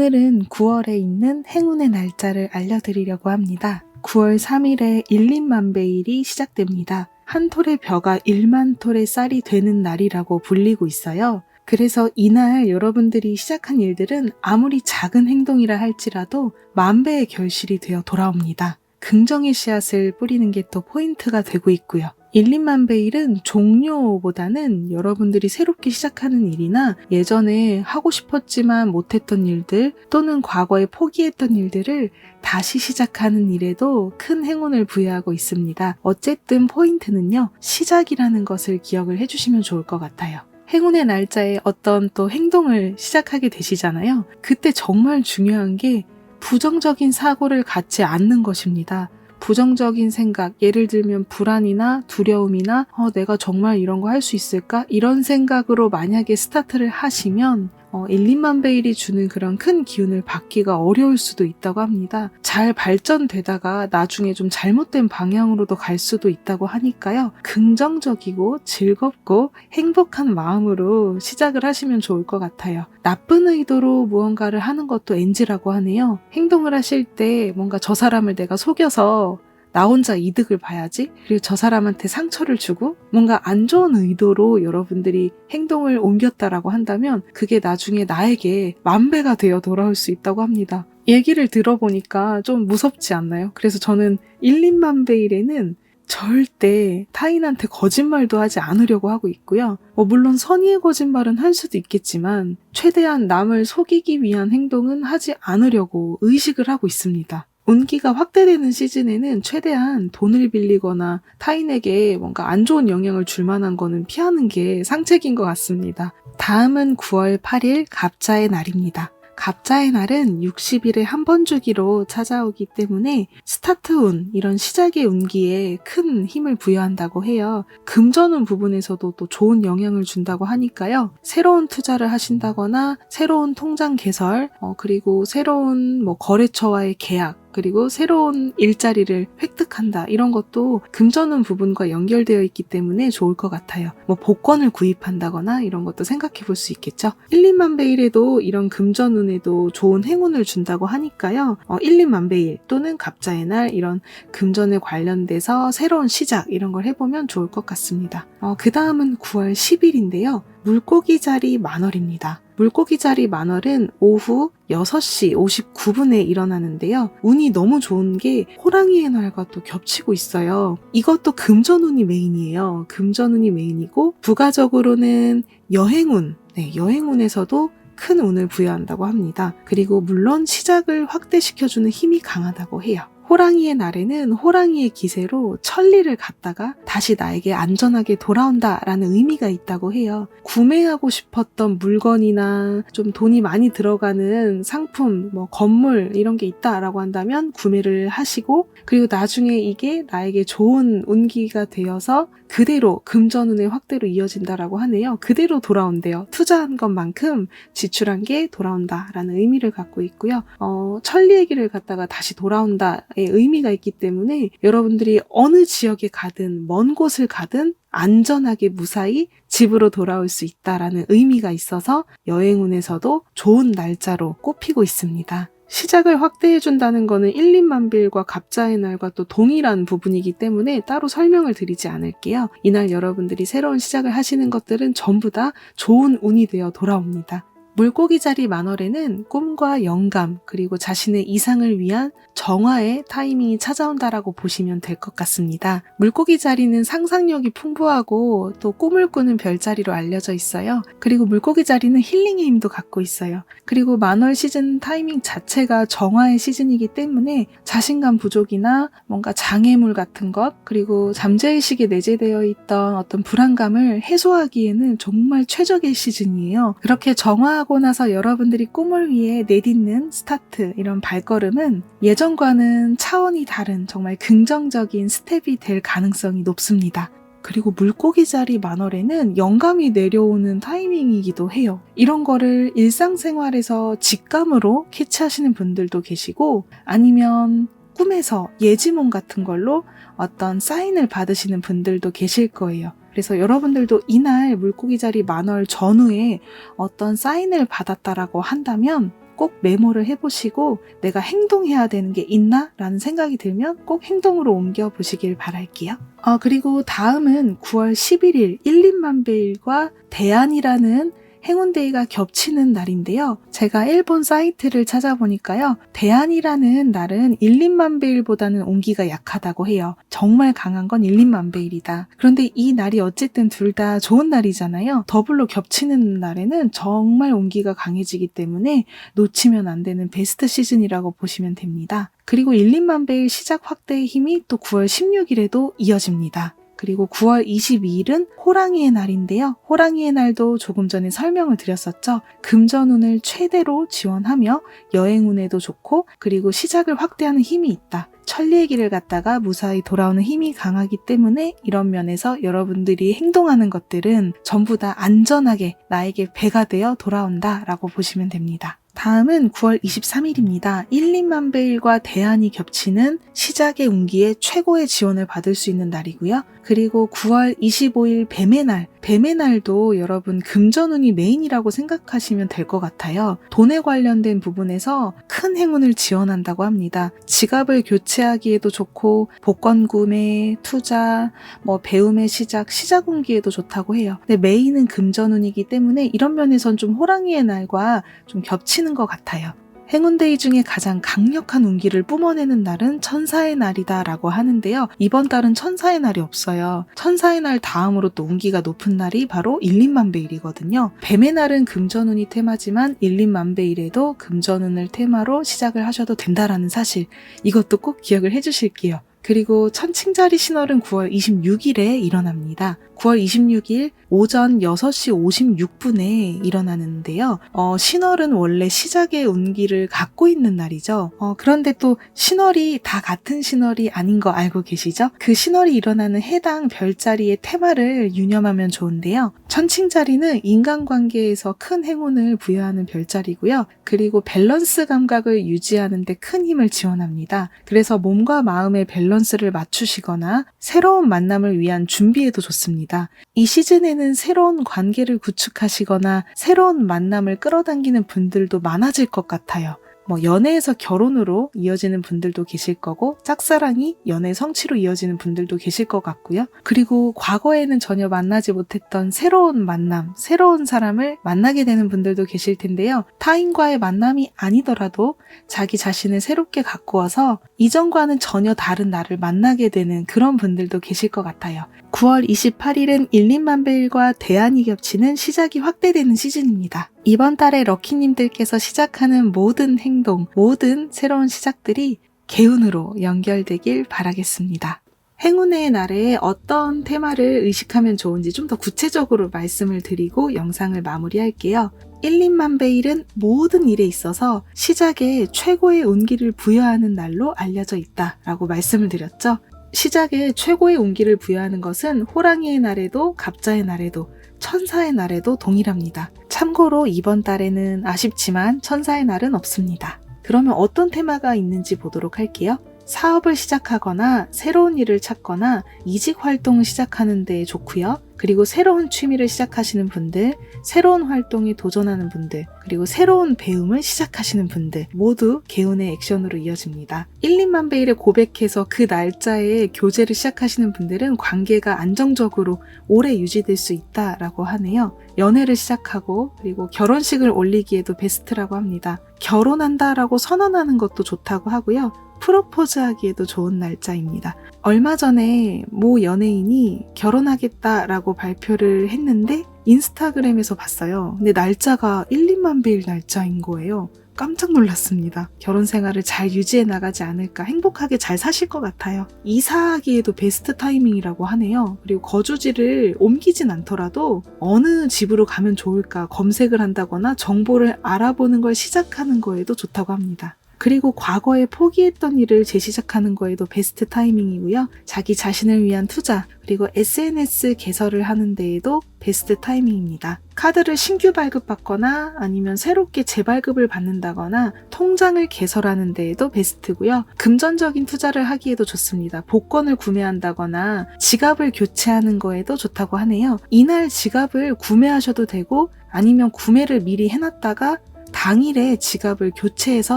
오늘은 9월에 있는 행운의 날짜를 알려드리려고 합니다. 9월 3일에 일린만배일이 시작됩니다. 한 톨의 벼가 1만 톨의 쌀이 되는 날이라고 불리고 있어요. 그래서 이날 여러분들이 시작한 일들은 아무리 작은 행동이라 할지라도 만배의 결실이 되어 돌아옵니다. 긍정의 씨앗을 뿌리는 게 또 포인트가 되고 있고요. 일린만배일은 종료보다는 여러분들이 새롭게 시작하는 일이나 예전에 하고 싶었지만 못했던 일들 또는 과거에 포기했던 일들을 다시 시작하는 일에도 큰 행운을 부여하고 있습니다. 어쨌든 포인트는요, 시작이라는 것을 기억을 해주시면 좋을 것 같아요. 행운의 날짜에 어떤 또 행동을 시작하게 되시잖아요. 그때 정말 중요한 게 부정적인 사고를 갖지 않는 것입니다. 부정적인 생각, 예를 들면 불안이나 두려움이나 어, 내가 정말 이런 거 할 수 있을까? 이런 생각으로 만약에 스타트를 하시면 어, 1, 2만 베일이 주는 그런 큰 기운을 받기가 어려울 수도 있다고 합니다. 잘 발전되다가 나중에 좀 잘못된 방향으로도 갈 수도 있다고 하니까요. 긍정적이고 즐겁고 행복한 마음으로 시작을 하시면 좋을 것 같아요. 나쁜 의도로 무언가를 하는 것도 NG라고 하네요. 행동을 하실 때 뭔가 저 사람을 내가 속여서 나 혼자 이득을 봐야지. 그리고 저 사람한테 상처를 주고 뭔가 안 좋은 의도로 여러분들이 행동을 옮겼다라고 한다면 그게 나중에 나에게 만배가 되어 돌아올 수 있다고 합니다. 얘기를 들어보니까 좀 무섭지 않나요? 그래서 저는 1, 2만 베일에는 절대 타인한테 거짓말도 하지 않으려고 하고 있고요. 뭐 물론 선의의 거짓말은 할 수도 있겠지만 최대한 남을 속이기 위한 행동은 하지 않으려고 의식을 하고 있습니다. 운기가 확대되는 시즌에는 최대한 돈을 빌리거나 타인에게 뭔가 안 좋은 영향을 줄 만한 거는 피하는 게 상책인 것 같습니다. 다음은 9월 8일 갑자의 날입니다. 갑자의 날은 60일에 한 번 주기로 찾아오기 때문에 스타트 운, 이런 시작의 운기에 큰 힘을 부여한다고 해요. 금전운 부분에서도 또 좋은 영향을 준다고 하니까요. 새로운 투자를 하신다거나 새로운 통장 개설, 어, 그리고 새로운 뭐 거래처와의 계약, 그리고 새로운 일자리를 획득한다. 이런 것도 금전운 부분과 연결되어 있기 때문에 좋을 것 같아요. 뭐 복권을 구입한다거나 이런 것도 생각해 볼 수 있겠죠. 1, 2만 베일에도 이런 금전운에도 좋은 행운을 준다고 하니까요. 어, 1, 2만 베일 또는 갑자의 날 이런 금전에 관련돼서 새로운 시작 이런 걸 해보면 좋을 것 같습니다. 어, 그 다음은 9월 10일인데요. 물고기 자리 만월입니다. 물고기 자리 만월은 오후 6시 59분에 일어나는데요. 운이 너무 좋은 게 호랑이의 날과 또 겹치고 있어요. 이것도 금전운이 메인이에요. 금전운이 메인이고 부가적으로는 여행운, 네, 여행운에서도 큰 운을 부여한다고 합니다. 그리고 물론 시작을 확대시켜주는 힘이 강하다고 해요. 호랑이의 날에는 호랑이의 기세로 천리를 갔다가 다시 나에게 안전하게 돌아온다 라는 의미가 있다고 해요. 구매하고 싶었던 물건이나 좀 돈이 많이 들어가는 상품, 뭐 건물 이런 게 있다라고 한다면 구매를 하시고 그리고 나중에 이게 나에게 좋은 운기가 되어서 그대로 금전운의 확대로 이어진다라고 하네요. 그대로 돌아온대요. 투자한 것만큼 지출한 게 돌아온다라는 의미를 갖고 있고요. 어, 천리의 길을 갔다가 다시 돌아온다 의 의미가 있기 때문에 여러분들이 어느 지역에 가든 먼 곳을 가든 안전하게 무사히 집으로 돌아올 수 있다라는 의미가 있어서 여행운에서도 좋은 날짜로 꼽히고 있습니다. 시작을 확대해준다는 거는 1, 2만 빌과 갑자의 날과 또 동일한 부분이기 때문에 따로 설명을 드리지 않을게요. 이날 여러분들이 새로운 시작을 하시는 것들은 전부 다 좋은 운이 되어 돌아옵니다. 물고기 자리 만월에는 꿈과 영감 그리고 자신의 이상을 위한 정화의 타이밍이 찾아온다라고 보시면 될 것 같습니다. 물고기 자리는 상상력이 풍부하고 또 꿈을 꾸는 별자리로 알려져 있어요. 그리고 물고기 자리는 힐링의 힘도 갖고 있어요. 그리고 만월 시즌 타이밍 자체가 정화의 시즌이기 때문에 자신감 부족이나 뭔가 장애물 같은 것 그리고 잠재의식에 내재되어 있던 어떤 불안감을 해소하기에는 정말 최적의 시즌이에요. 그렇게 정화하고 나서 여러분들이 꿈을 위해 내딛는 스타트 이런 발걸음은 예전과는 차원이 다른 정말 긍정적인 스텝이 될 가능성이 높습니다. 그리고 물고기 자리 만월에는 영감이 내려오는 타이밍이기도 해요. 이런 거를 일상생활에서 직감으로 캐치하시는 분들도 계시고 아니면 꿈에서 예지몽 같은 걸로 어떤 사인을 받으시는 분들도 계실 거예요. 그래서 여러분들도 이날 물고기 자리 만월 전후에 어떤 사인을 받았다라고 한다면 꼭 메모를 해보시고 내가 행동해야 되는 게 있나? 라는 생각이 들면 꼭 행동으로 옮겨 보시길 바랄게요. 어, 그리고 다음은 9월 11일 1린만배일과 대안이라는 행운데이가 겹치는 날인데요. 제가 일본 사이트를 찾아보니까요. 대안이라는 날은 1린만베일보다는 온기가 약하다고 해요. 정말 강한 건 1린만베일이다. 그런데 이 날이 어쨌든 둘 다 좋은 날이잖아요. 더블로 겹치는 날에는 정말 온기가 강해지기 때문에 놓치면 안 되는 베스트 시즌이라고 보시면 됩니다. 그리고 1린만베일 시작 확대의 힘이 또 9월 16일에도 이어집니다. 그리고 9월 22일은 호랑이의 날인데요. 호랑이의 날도 조금 전에 설명을 드렸었죠. 금전운을 최대로 지원하며 여행운에도 좋고 그리고 시작을 확대하는 힘이 있다. 천리의 길을 갔다가 무사히 돌아오는 힘이 강하기 때문에 이런 면에서 여러분들이 행동하는 것들은 전부 다 안전하게 나에게 배가 되어 돌아온다 라고 보시면 됩니다. 다음은 9월 23일입니다. 1, 2만 베일과 대안이 겹치는 시작의 운기에 최고의 지원을 받을 수 있는 날이고요. 그리고 9월 25일 뱀의 날, 뱀의 날도 여러분 금전운이 메인이라고 생각하시면 될 것 같아요. 돈에 관련된 부분에서 큰 행운을 지원한다고 합니다. 지갑을 교체하기에도 좋고 복권 구매, 투자, 뭐 배움의 시작, 시작 운기에도 좋다고 해요. 근데 메인은 금전운이기 때문에 이런 면에선 좀 호랑이의 날과 좀 겹치는 것 같아요. 행운데이 중에 가장 강력한 운기를 뿜어내는 날은 천사의 날이다 라고 하는데요. 이번 달은 천사의 날이 없어요. 천사의 날 다음으로 또 운기가 높은 날이 바로 1, 2만 베일이거든요. 뱀의 날은 금전운이 테마지만 1, 2만 베일에도 금전운을 테마로 시작을 하셔도 된다라는 사실 이것도 꼭 기억을 해주실게요. 그리고 천칭자리 신월은 9월 26일에 일어납니다. 9월 26일 오전 6시 56분에 일어나는데요. 어, 신월은 원래 시작의 운기를 갖고 있는 날이죠. 어, 그런데 또 신월이 다 같은 신월이 아닌 거 알고 계시죠? 그 신월이 일어나는 해당 별자리의 테마를 유념하면 좋은데요. 천칭자리는 인간관계에서 큰 행운을 부여하는 별자리고요. 그리고 밸런스 감각을 유지하는데 큰 힘을 지원합니다. 그래서 몸과 마음의 밸런스를 맞추시거나 새로운 만남을 위한 준비에도 좋 습니다. 이 시즌에는 새로운 관계를 구축하시거나 새로운 만남을 끌어당기는 분들도 많아질 것 같아요. 뭐 연애에서 결혼으로 이어지는 분들도 계실 거고 짝사랑이 연애 성취로 이어지는 분들도 계실 것 같고요. 그리고 과거에는 전혀 만나지 못했던 새로운 만남, 새로운 사람을 만나게 되는 분들도 계실 텐데요. 타인과의 만남이 아니더라도 자기 자신을 새롭게 와서 이전과는 전혀 다른 나를 만나게 되는 그런 분들도 계실 것 같아요. 9월 28일은 1, 2만 베일과 대안이 겹치는 시작이 확대되는 시즌입니다. 이번 달에 럭키님들께서 시작하는 모든 행동, 모든 새로운 시작들이 개운으로 연결되길 바라겠습니다. 행운의 날에 어떤 테마를 의식하면 좋은지 좀 더 구체적으로 말씀을 드리고 영상을 마무리할게요. 1, 2만 베일은 모든 일에 있어서 시작에 최고의 운기를 부여하는 날로 알려져 있다라고 말씀을 드렸죠. 시작에 최고의 운기를 부여하는 것은 호랑이의 날에도 갑자의 날에도 천사의 날에도 동일합니다. 참고로 이번 달에는 아쉽지만 천사의 날은 없습니다. 그러면 어떤 테마가 있는지 보도록 할게요. 사업을 시작하거나 새로운 일을 찾거나 이직 활동을 시작하는 데 좋고요. 그리고 새로운 취미를 시작하시는 분들, 새로운 활동에 도전하는 분들, 그리고 새로운 배움을 시작하시는 분들 모두 개운의 액션으로 이어집니다. 1, 2만 베일에 고백해서 그 날짜에 교제를 시작하시는 분들은 관계가 안정적으로 오래 유지될 수 있다라고 하네요. 연애를 시작하고 그리고 결혼식을 올리기에도 베스트라고 합니다. 결혼한다라고 선언하는 것도 좋다고 하고요. 프로포즈 하기에도 좋은 날짜입니다. 얼마 전에 모 연예인이 결혼하겠다라고 발표를 했는데 인스타그램에서 봤어요. 근데 날짜가 1, 2만 베일 날짜인 거예요. 깜짝 놀랐습니다. 결혼 생활을 잘 유지해 나가지 않을까 행복하게 잘 사실 것 같아요. 이사하기에도 베스트 타이밍이라고 하네요. 그리고 거주지를 옮기진 않더라도 어느 집으로 가면 좋을까 검색을 한다거나 정보를 알아보는 걸 시작하는 거에도 좋다고 합니다. 그리고 과거에 포기했던 일을 재시작하는 거에도 베스트 타이밍이고요. 자기 자신을 위한 투자, 그리고 SNS 개설을 하는 데에도 베스트 타이밍입니다. 카드를 신규 발급받거나 아니면 새롭게 재발급을 받는다거나 통장을 개설하는 데에도 베스트고요. 금전적인 투자를 하기에도 좋습니다. 복권을 구매한다거나 지갑을 교체하는 거에도 좋다고 하네요. 이날 지갑을 구매하셔도 되고 아니면 구매를 미리 해놨다가 당일에 지갑을 교체해서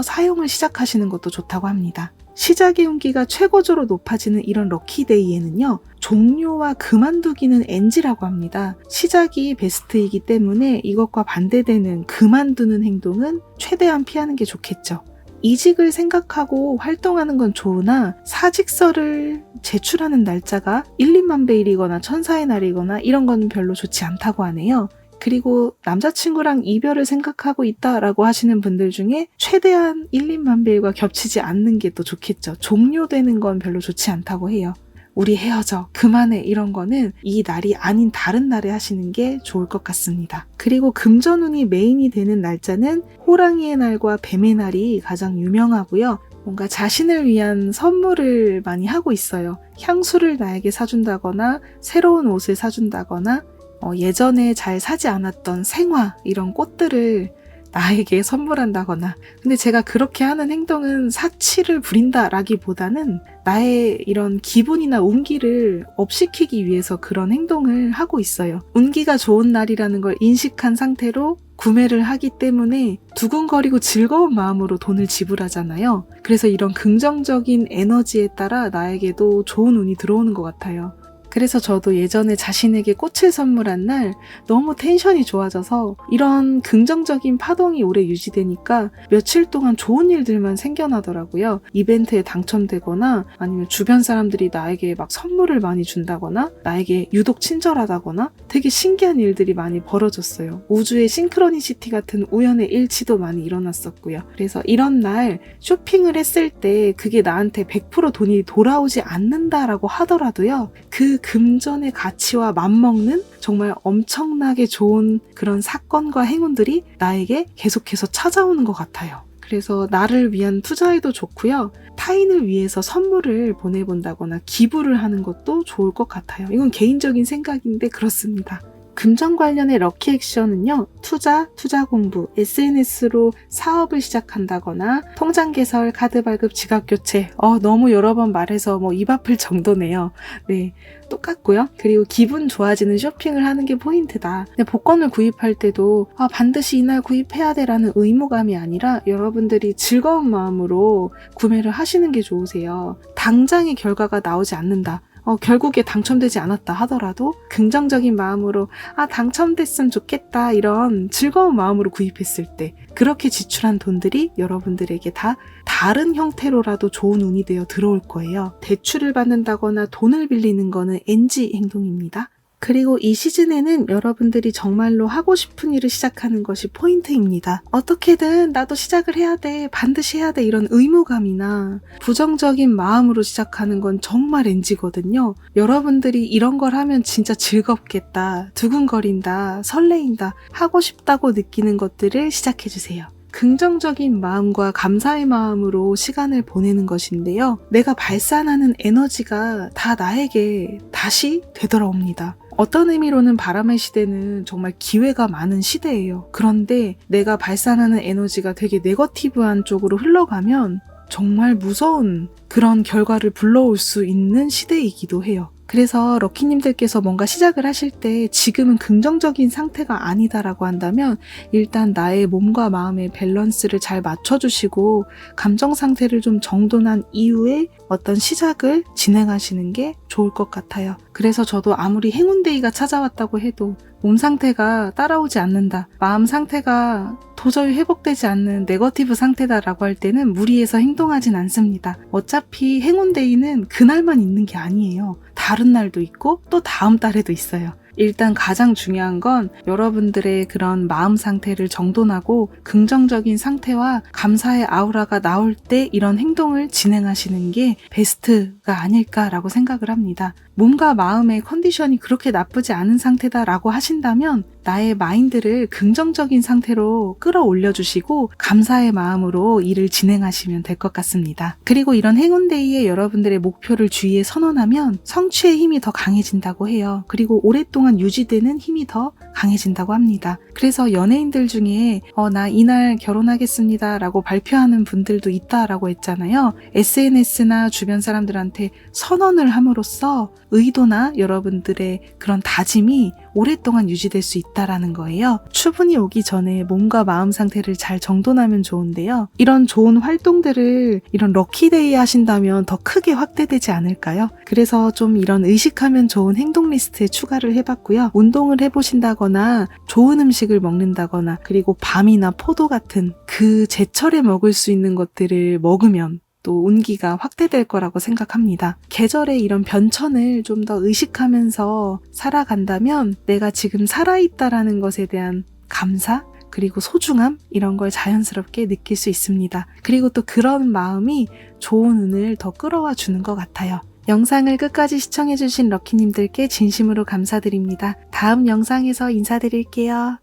사용을 시작하시는 것도 좋다고 합니다. 시작의 운기가 최고조로 높아지는 이런 럭키데이에는요, 종료와 그만두기는 NG라고 합니다. 시작이 베스트이기 때문에 이것과 반대되는 그만두는 행동은 최대한 피하는 게 좋겠죠. 이직을 생각하고 활동하는 건 좋으나 사직서를 제출하는 날짜가 1, 2만 베일이거나 천사의 날이거나 이런 건 별로 좋지 않다고 하네요. 그리고 남자친구랑 이별을 생각하고 있다라고 하시는 분들 중에 최대한 1, 2만 베일과 겹치지 않는 게 또 좋겠죠. 종료되는 건 별로 좋지 않다고 해요. 우리 헤어져. 그만해. 이런 거는 이 날이 아닌 다른 날에 하시는 게 좋을 것 같습니다. 그리고 금전운이 메인이 되는 날짜는 호랑이의 날과 뱀의 날이 가장 유명하고요. 뭔가 자신을 위한 선물을 많이 하고 있어요. 향수를 나에게 사준다거나 새로운 옷을 사준다거나 어, 예전에 잘 사지 않았던 생화 이런 꽃들을 나에게 선물한다거나 근데 제가 그렇게 하는 행동은 사치를 부린다라기보다는 나의 이런 기분이나 운기를 업시키기 위해서 그런 행동을 하고 있어요. 운기가 좋은 날이라는 걸 인식한 상태로 구매를 하기 때문에 두근거리고 즐거운 마음으로 돈을 지불하잖아요. 그래서 이런 긍정적인 에너지에 따라 나에게도 좋은 운이 들어오는 것 같아요. 그래서 저도 예전에 자신에게 꽃을 선물한 날 너무 텐션이 좋아져서 이런 긍정적인 파동이 오래 유지되니까 며칠 동안 좋은 일들만 생겨나더라고요. 이벤트에 당첨되거나 아니면 주변 사람들이 나에게 막 선물을 많이 준다거나 나에게 유독 친절하다거나 되게 신기한 일들이 많이 벌어졌어요. 우주의 싱크로니시티 같은 우연의 일치도 많이 일어났었고요. 그래서 이런 날 쇼핑을 했을 때 그게 나한테 100% 돈이 돌아오지 않는다라고 하더라도요. 그 금전의 가치와 맞먹는 정말 엄청나게 좋은 그런 사건과 행운들이 나에게 계속해서 찾아오는 것 같아요. 그래서 나를 위한 투자에도 좋고요. 타인을 위해서 선물을 보내본다거나 기부를 하는 것도 좋을 것 같아요. 이건 개인적인 생각인데 그렇습니다. 금전 관련의 럭키 액션은요, 투자, 투자 공부, SNS로 사업을 시작한다거나, 통장 개설, 카드 발급, 지갑 교체, 어, 너무 여러 번 말해서 뭐 입 아플 정도네요. 네. 똑같고요. 그리고 기분 좋아지는 쇼핑을 하는 게 포인트다. 근데 복권을 구입할 때도 아, 반드시 이날 구입해야 돼라는 의무감이 아니라 여러분들이 즐거운 마음으로 구매를 하시는 게 좋으세요. 당장의 결과가 나오지 않는다. 어, 결국에 당첨되지 않았다 하더라도 긍정적인 마음으로 아 당첨됐으면 좋겠다 이런 즐거운 마음으로 구입했을 때 그렇게 지출한 돈들이 여러분들에게 다 다른 형태로라도 좋은 운이 되어 들어올 거예요. 대출을 받는다거나 돈을 빌리는 거는 NG 행동입니다. 그리고 이 시즌에는 여러분들이 정말로 하고 싶은 일을 시작하는 것이 포인트입니다. 어떻게든 나도 시작을 해야 돼, 반드시 해야 돼 이런 의무감이나 부정적인 마음으로 시작하는 건 정말 NG거든요. 여러분들이 이런 걸 하면 진짜 즐겁겠다, 두근거린다, 설레인다, 하고 싶다고 느끼는 것들을 시작해주세요. 긍정적인 마음과 감사의 마음으로 시간을 보내는 것인데요. 내가 발산하는 에너지가 다 나에게 다시 되돌아옵니다. 어떤 의미로는 바람의 시대는 정말 기회가 많은 시대예요. 그런데 내가 발산하는 에너지가 되게 네거티브한 쪽으로 흘러가면 정말 무서운 그런 결과를 불러올 수 있는 시대이기도 해요. 그래서 럭키님들께서 뭔가 시작을 하실 때 지금은 긍정적인 상태가 아니다라고 한다면 일단 나의 몸과 마음의 밸런스를 잘 맞춰주시고 감정 상태를 좀 정돈한 이후에 어떤 시작을 진행하시는 게 좋을 것 같아요. 그래서 저도 아무리 행운데이가 찾아왔다고 해도 몸 상태가 따라오지 않는다. 마음 상태가 도저히 회복되지 않는 네거티브 상태다라고 할 때는 무리해서 행동하진 않습니다. 어차피 행운데이는 그날만 있는 게 아니에요. 다른 날도 있고 또 다음 달에도 있어요. 일단 가장 중요한 건 여러분들의 그런 마음 상태를 정돈하고 긍정적인 상태와 감사의 아우라가 나올 때 이런 행동을 진행하시는 게 베스트가 아닐까라고 생각을 합니다. 몸과 마음의 컨디션이 그렇게 나쁘지 않은 상태다라고 하신다면 나의 마인드를 긍정적인 상태로 끌어올려 주시고 감사의 마음으로 일을 진행하시면 될 것 같습니다. 그리고 이런 행운데이에 여러분들의 목표를 주위에 선언하면 성취의 힘이 더 강해진다고 해요. 그리고 오랫동안 유지되는 힘이 더 강해진다고 합니다. 그래서 연예인들 중에 어, 나 이날 결혼하겠습니다 라고 발표하는 분들도 있다라고 했잖아요. SNS나 주변 사람들한테 선언을 함으로써 의도나 여러분들의 그런 다짐이 오랫동안 유지될 수 있다라는 거예요. 추분이 오기 전에 몸과 마음 상태를 잘 정돈하면 좋은데요. 이런 좋은 활동들을 이런 럭키데이 하신다면 더 크게 확대되지 않을까요? 그래서 좀 이런 의식하면 좋은 행동 리스트에 추가를 해봤고요. 운동을 해보신다거나 좋은 음식을 먹는다거나 그리고 밤이나 포도 같은 그 제철에 먹을 수 있는 것들을 먹으면 또 운기가 확대될 거라고 생각합니다. 계절의 이런 변천을 좀 더 의식하면서 살아간다면 내가 지금 살아있다라는 것에 대한 감사? 그리고 소중함? 이런 걸 자연스럽게 느낄 수 있습니다. 그리고 또 그런 마음이 좋은 운을 더 끌어와 주는 것 같아요. 영상을 끝까지 시청해주신 럭키님들께 진심으로 감사드립니다. 다음 영상에서 인사드릴게요.